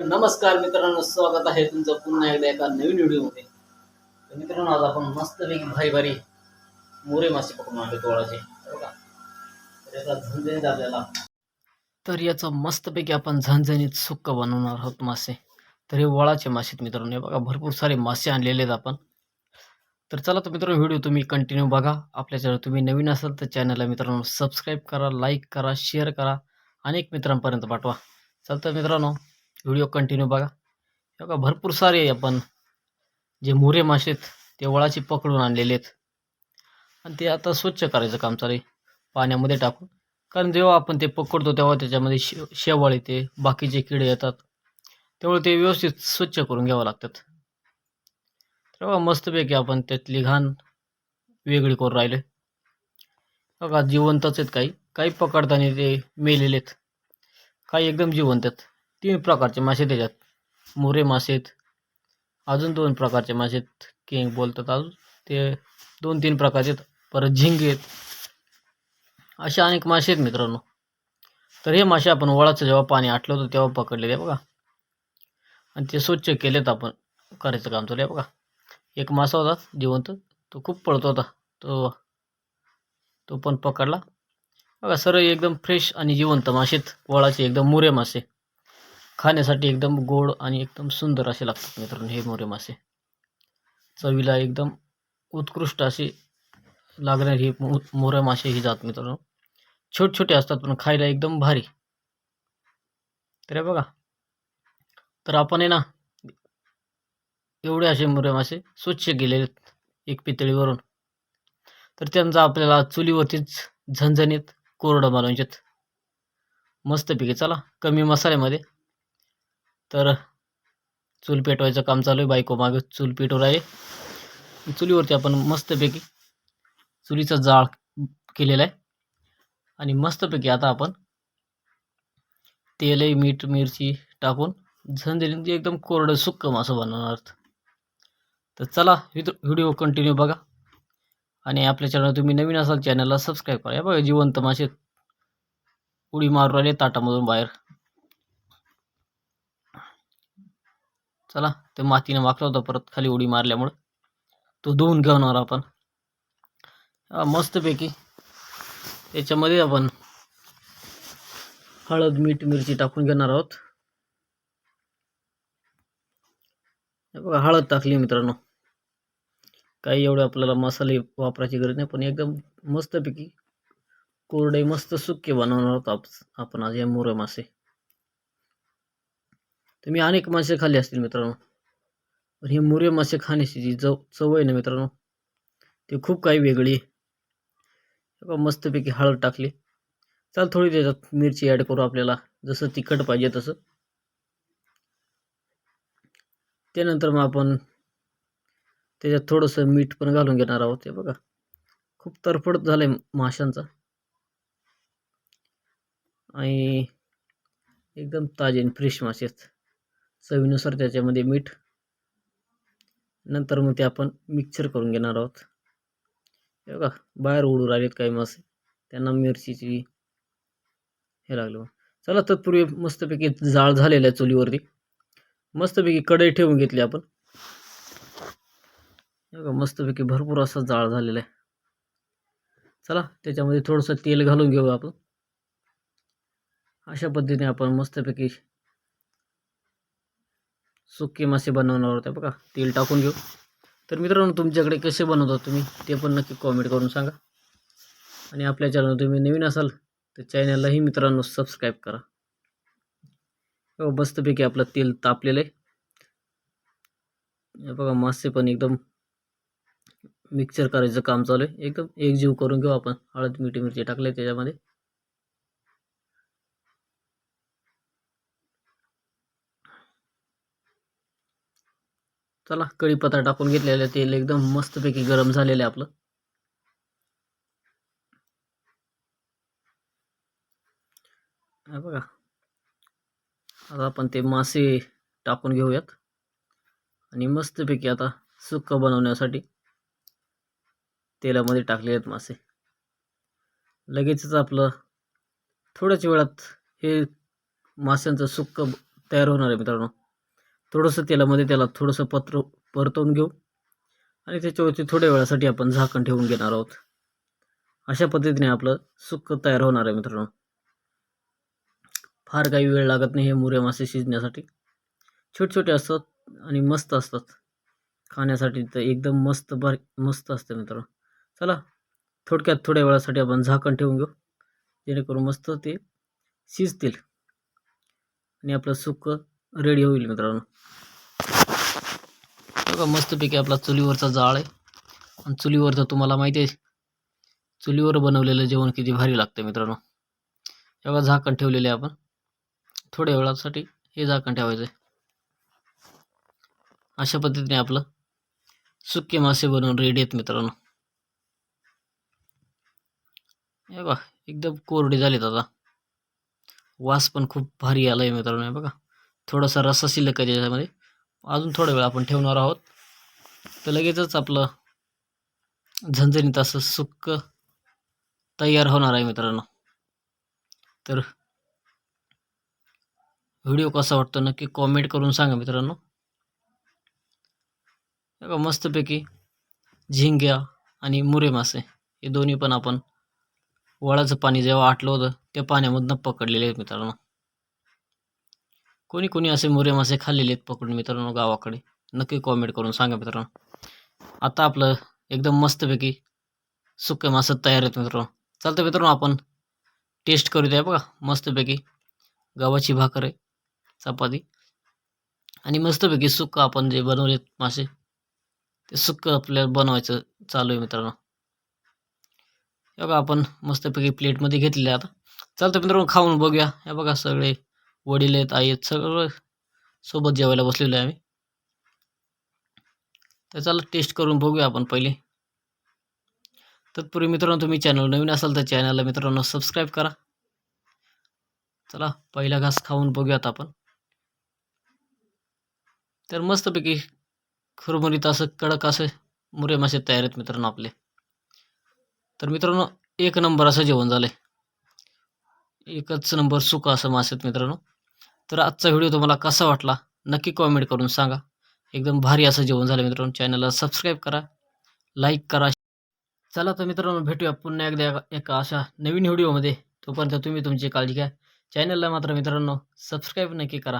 नमस्कार मित्रांनो स्वागत आहे तुमचं पुन्हा एकदा एका नवीन व्हिडिओमध्ये. तर मित्रांनो आज आपण मस्तपैकी भारी भारी मोरे मासे पकडून आले तोळाचे तर याचा झणझणीत आपल्याला तर याचं मस्तपैकी आपण झणझणीत सुक्क बनवणार आहोत मासे. तर हे वळाचे मासे आहेत मित्रांनो हे बघा भरपूर सारे मासे आणलेले आहेत आपण. तर चला तर मित्रांनो व्हिडिओ तुम्ही कंटिन्यू बघा. आपल्या चॅनल तुम्ही नवीन असाल तर चॅनलला मित्रांनो सबस्क्राईब करा लाईक करा शेअर करा अनेक मित्रांपर्यंत पाठवा. चालतं मित्रांनो व्हिडिओ कंटिन्यू बघा. बघा भरपूर सारे आपण जे मोरे मासे आहेत ते वळाची पकडून आणलेले आहेत. आणि ते आता स्वच्छ करायचं काम चालू आहे. पाण्यामध्ये टाकून. कारण जेव्हा आपण ते पकडतो तेव्हा त्याच्यामध्ये शे शेवाळ येते बाकीचे किडे येतात. त्यामुळे ते व्यवस्थित स्वच्छ करून घ्यावं लागतात. तेव्हा मस्तपैकी आपण त्यातली घाण वेगळी करून राहिले बघा जिवंतच आहेत काही. काही पकडताना ते मेलेले आहेत. काही एकदम जिवंत आहेत. तीन प्रकारचे मासे त्याच्यात. मोरे मासे आहेत अजून दोन प्रकारचे मासे आहेत किंग बोलतात अजून. ते दोन तीन प्रकारचे आहेत. परत झिंगे आहेत. असे अनेक मासे आहेत मित्रांनो. तर हे मासे आपण वळाचं जेव्हा पाणी आटलं होतं तेव्हा पकडलेले बघा. आणि ते स्वच्छ केलेत आपण. करायचं काम चालू आहे बघा. एक मासा होता जिवंत. तो खूप पळतो होता. तो तो पण पकडला. बघा सर्व एकदम फ्रेश आणि जिवंत मासे आहेत. वळाचे एकदम मुरे मासे. खाण्यासाठी एकदम गोड आणि एकदम सुंदर असे लागतात मित्रांनो हे मोरे मासे. चवीला एकदम उत्कृष्ट असे लागणारे हे मोरे मासे ही जात मित्रांनो. छोटे छोटे असतात पण खायला एकदम भारी. तर बघा. तर आपण आहे ना एवढे असे मोरे मासे स्वच्छ गेलेले आहेत एक पितळीवरून. तर त्यांचा आपल्याला चुलीवरतीच झणझणीत कोरडं बनवायचेत मस्तपैकी चला कमी मसाल्यामध्ये तर चूल पेटवायचं काम चालू आहे बायको मागे चूल पेटवर आहे चुलीवरती आपण मस्तपैकी चुलीचा जाळ केलेला आहे. आणि मस्तपैकी आता आपण तेल मीठ मिरची टाकून झणझणीत म्हणजे एकदम कोरडं सुक्क मासं बनवणार तर चला व्हिडिओ कंटिन्यू बघा. आणि आपल्या चॅनल तुम्ही नवीन असाल चॅनलला सबस्क्राईब करा. बघा जिवंत मासे उडी मारून राहिले ताटामधून बाहेर. चला ते मातीने वाकला होता परत खाली उडी मारल्यामुळं. तो धुवून घेणार आपण. मस्तपैकी. त्याच्यामध्ये आपण हळद मीठ मिरची टाकून घेणार आहोत. बघा हळद टाकली मित्रांनो. काही एवढे आपल्याला मसाले वापरायची गरज नाही पण एकदम मस्तपैकी कोरडे मस्त सुके बनवणार आहोत आप- आपण आज हे मोरे मासे तर मी अनेक मासे खाल्ले असतील मित्रांनो. पण हे मोरे मासे खाण्याची जी चव चव आहे ना मित्रांनो ती खूप काही वेगळी आहे. मस्तपैकी हळद टाकली. चाल थोडी त्याच्यात मिरची ॲड करू आपल्याला. जसं तिखट पाहिजे तसं. त्यानंतर मग आपण त्याच्यात थोडंसं मीठ पण घालून घेणार आहोत हे बघा. खूप तरफड झालं आहे माशांचा. आणि एकदम ताजे आणि फ्रेश मासे आहेत. चवीनुसार त्याच्यामध्ये मीठ. नंतर मग ते आपण मिक्सर करून घेणार आहोत. हे बघा बाहेर उडू राहिलेत काही मासे. त्यांना मिरचीची हे लागलं चला तत्पूर्वी मस्तपैकी जाळ झालेलं आहे चुलीवरती. मस्तपैकी कढई ठेवून घेतली आपण. बघा मस्तपैकी भरपूर असा जाळ झालेला आहे. चला त्याच्यामध्ये थोडंसं तेल घालून घेऊ आपण. अशा पद्धतीने आपण मस्तपैकी सुके मासे बनवणार होते बघा. तेल टाकून घेऊ. तर मित्रांनो तुमच्याकडे कसे बनवता तुम्ही ते पण नक्की कॉमेंट करून सांगा. आणि आपल्या चॅनल तुम्ही नवीन असाल तर चॅनललाही मित्रांनो सबस्क्राईब करा. हो मस्तपैकी आपलं तेल तापलेलं आहे. बघा मासे पण एकदम मिक्सर करायचं काम चालू आहे. एकदम एकजीव करून घेऊ आपण. हळद मिठी मिरची टाकले त्याच्यामध्ये. चला कढीपत्ता टाकून घेतलेलं तेल एकदम मस्तपैकी गरम झालेलं आहे आपलं. बघा. आता आपण ते मासे टाकून घेऊयात. आणि मस्तपैकी आता सुक्क बनवण्यासाठी तेलामध्ये टाकले आहेत मासे. लगेचच आपलं थोड्याच वेळात हे माशांचं सुक्क तयार होणार आहे मित्रांनो. थोडंसं तेलामध्ये त्याला थोडंसं पत्र परतवून घेऊ. आणि त्याच्यावरती थोड्या वेळासाठी आपण झाकण ठेवून घेणार आहोत. अशा पद्धतीने आपलं सुक्क तयार होणार आहे मित्रांनो. फार काही वेळ लागत नाही हे मुरे मासे शिजण्यासाठी. छोटे छोटे असतात आणि मस्त असतात. खाण्यासाठी तर एकदम मस्त बारीक मस्त असतं मित्रांनो. चला थोडक्यात थोड्या वेळासाठी आपण झाकण ठेवून घेऊ. जेणेकरून मस्त ते शिजतील. आणि आपलं सुक्क रेडी होईल मित्रांनो. बघा मस्तपैकी आपला चुलीवरचा जाळ आहे. आणि चुलीवरचं तुम्हाला माहिती आहे चुलीवर बनवलेलं जेवण किती भारी लागतं मित्रांनो. तेव्हा झाकण ठेवलेले आपण. थोड्या वेळासाठी हे झाकण ठेवायचं आहे. अशा पद्धतीने आपलं सुके मासे बनवून रेडी आहेत मित्रांनो. हे बघा एकदम कोरडे झालेत आता. वास पण खूप भारी आला आहे मित्रांनो हे बघा. थोडासा रस्सा शिल्लक आहे त्याच्यामध्ये? अजून थोडा वेळ आपण ठेवणार आहोत. तर लगेचच आपलं झणझणीत असं सुक्क तयार होणार आहे मित्रांनो. तर व्हिडिओ कसा वाटतो नक्की कॉमेंट करून सांगा मित्रांनो. बघा मस्तपैकी झिंग्या आणि मुरे मासे हे दोन्ही पण आपण वळाचं पाणी जेव्हा आटलं होतं त्या पाण्यामधनं पकडलेले आहेत मित्रांनो. कोणी कोणी असे मुरे मासे खाल्लेले आहेत पकडून मित्रांनो गावाकडे. नक्की कॉमेंट करून सांगा मित्रांनो. आता आपलं एकदम मस्तपैकी सुके मासे तयार आहेत मित्रांनो. चालतं मित्रांनो आपण टेस्ट करू द्या बघा. मस्तपैकी गव्हाची भाकर आहे चपाती. आणि मस्तपैकी सुक्क आपण जे बनवले मासे ते सुक्क आपल्याला बनवायचं चालू आहे मित्रांनो. हे बघा आपण मस्तपैकी प्लेटमध्ये घेतलेले आता. चालतं मित्रांनो खाऊन बघूया. हे बघा सगळे वडील आहेत आई आहेत सगळं सोबत जेवायला बसलेलो आहे आम्ही. तर चला टेस्ट करून बघूया आपण पहिले. तत्पूर्वी मित्रांनो तुम्ही चॅनल नवीन असाल तर चॅनलला मित्रांनो सबस्क्राईब करा. चला पहिला घास खाऊन बघूयात आपण. तर मस्तपैकी खुरमुरीत असं कडक असं मुरे मासे तयार आहेत मित्रांनो आपले. तर मित्रांनो एक नंबर असं जेवण झालं आहे एकच नंबर सुका असं मासे आहेत मित्रांनो. तर आजचा व्हिडिओ तुम्हाला कसा वाटला? नक्की कॉमेंट करून सांगा. एकदम भारी असं जेवण झालं मित्रांनो. चॅनलला सबस्क्राईब करा लाईक करा. चला तर मित्रांनो भेटूया पुन्हा एकदा एका- अशा नवीन व्हिडिओमध्ये. तोपर्यंत तुम्ही तुमची काळजी घ्या. चॅनलला मात्र मित्रांनो सबस्क्राईब नक्की करा.